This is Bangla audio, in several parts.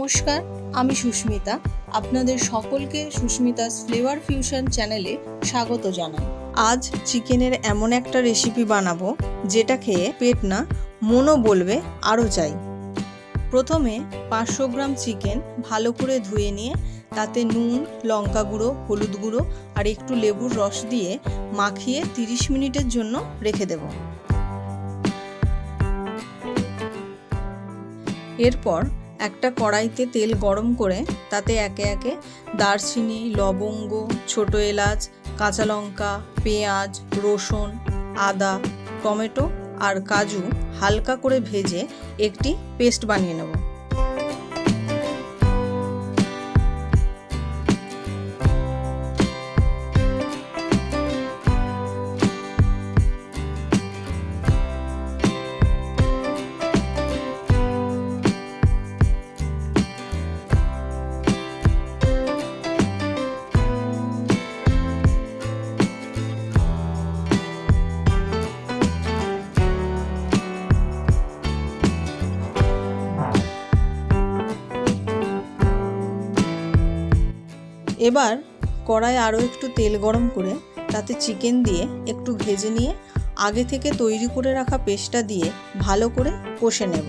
নমস্কার, আমি সুস্মিতা। আপনাদের সকলকে সুস্মিতাস ফ্লেভার ফিউশন চ্যানেলে স্বাগত জানাই। আজ চিকেনের এমন একটা রেসিপি বানাবো, যেটা খেয়ে পেট না, মনও বলবে, আরও চাই। প্রথমে পাঁচশো গ্রাম চিকেন ভালো করে ধুয়ে নিয়ে, তাতে নুন, লঙ্কা গুঁড়ো, হলুদ গুঁড়ো আর একটু লেবুর রস দিয়ে মাখিয়ে তিরিশ মিনিটের জন্য রেখে দেব। এরপর একটা কড়াইতে তেল গরম করে তাতে একে একে দারচিনি, লবঙ্গ, ছোট এলাচ, কাঁচা লঙ্কা, পেঁয়াজ, রসুন, আদা, টমেটো আর কাজু হালকা করে ভেজে একটি পেস্ট বানিয়ে নেব। এবার কড়াই আরও একটু তেল গরম করে তাতে চিকেন দিয়ে একটু ভেজে নিয়ে আগে থেকে তৈরি করে রাখা পেস্টটা দিয়ে ভালো করে কষে নেব।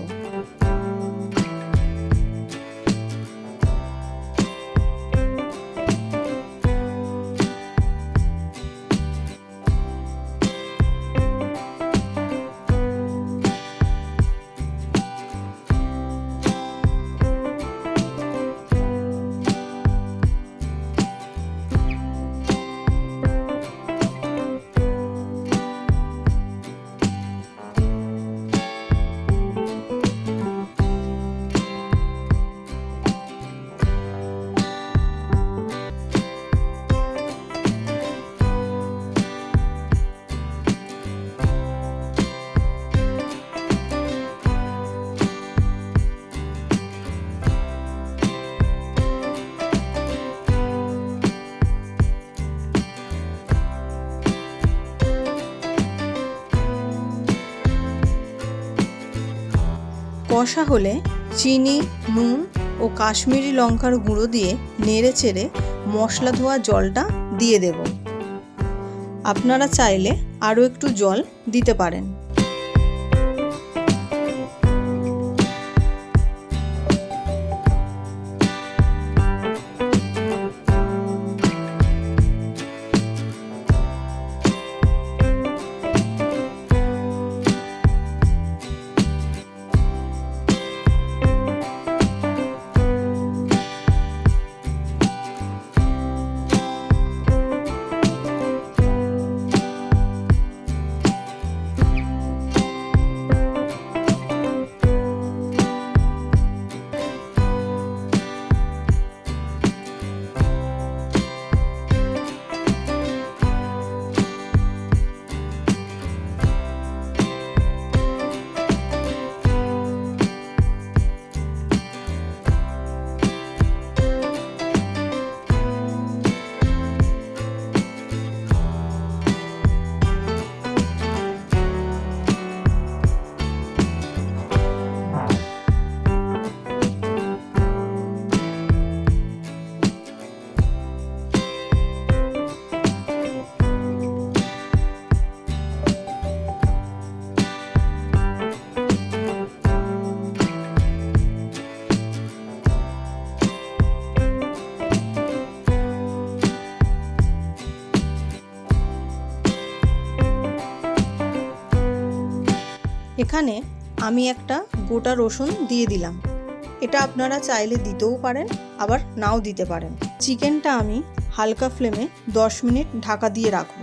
কষা হলে চিনি, নুন ও কাশ্মীরি লঙ্কার গুঁড়ো দিয়ে নেড়ে চেড়ে মশলা ধোয়া জলটা দিয়ে দেব। আপনারা চাইলে আরও একটু জল দিতে পারেন। এখানে আমি একটা গোটা রসুন দিয়ে দিলাম। এটা আপনারা চাইলে দিতেও পারেন, আবার নাও দিতে পারেন। চিকেনটা আমি হালকা ফ্লেমে দশ মিনিট ঢাকা দিয়ে রাখব।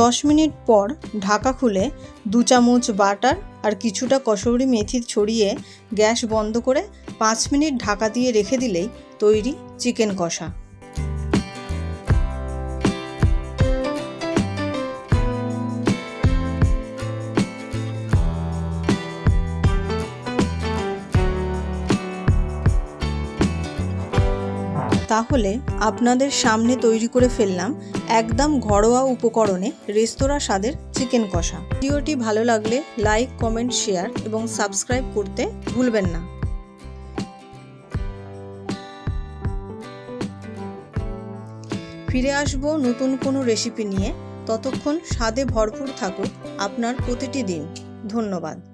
দশ মিনিট পর ঢাকা খুলে দু চামচ বাটার আর কিছুটা কসৌরি মেথি ছড়িয়ে গ্যাস বন্ধ করে পাঁচ মিনিট ঢাকা দিয়ে রেখে দিলেই তৈরি চিকেন কষা। তাহলে আপনাদের সামনে তৈরি করে ফেললাম একদম ঘরোয়া উপকরণে রেস্তোরাঁ স্বাদের চিকেন কষা। ভিডিওটি ভালো লাগলে লাইক, কমেন্ট, শেয়ার এবং সাবস্ক্রাইব করতে ভুলবেন না। ফিরে আসব নতুন কোনো রেসিপি নিয়ে। ততক্ষণ স্বাদে ভরপুর থাকুক আপনার প্রতিটি দিন। ধন্যবাদ।